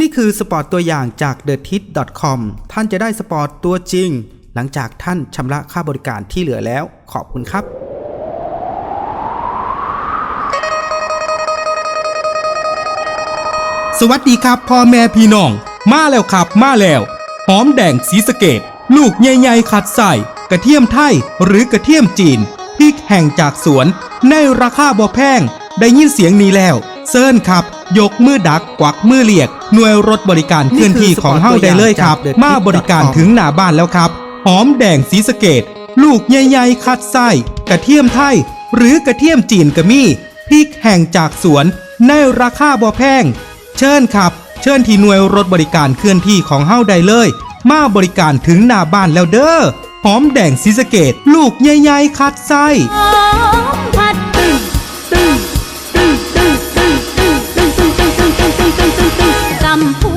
นี่คือสปอร์ตตัวอย่างจาก t h e t i t c o m ท่านจะได้สปอร์ตตัวจริง หลังจากท่านชำระค่าบริการที่เหลือแล้ว ขอบคุณครับสวัสดีครับพ่อแม่พี่น้อง มาแล้วครับมาแล้วหอมแดงสีสเกต ลูกใหญ่ๆขัดใส่ กระเทียมไทยหรือกระเทียมจีนพริกแห่งจากสวน ในราคาบ่แพง ได้ยินเสียงนี้แล้ว เซิร์นครับ ยกมือดักกวักมือเรียก หน่วยรถบริการเคลื่อนที่ของเฮาได้เลยครับนี่คือสปอร์ตตัวอย่างจากมาบริการถึงหน้าบ้านแล้วครับ หอมแดงสีสะเกต ลูกใหญ่ๆคัดไส้กระเทียมไทย หรือกระเทียมจีนกะมี่พริกแห่งจากสวน ในราคาบ่แพง เชิญครับ เชิญที่หน่วยรถบริการเคลื่อนที่ของเฮาได้เลย มาบริการถึงหน้าบ้านแล้วเด้อหอมแดงสีสะเกต ลูกใหญ่ๆคัดไส้ tâm tâm tâm tâm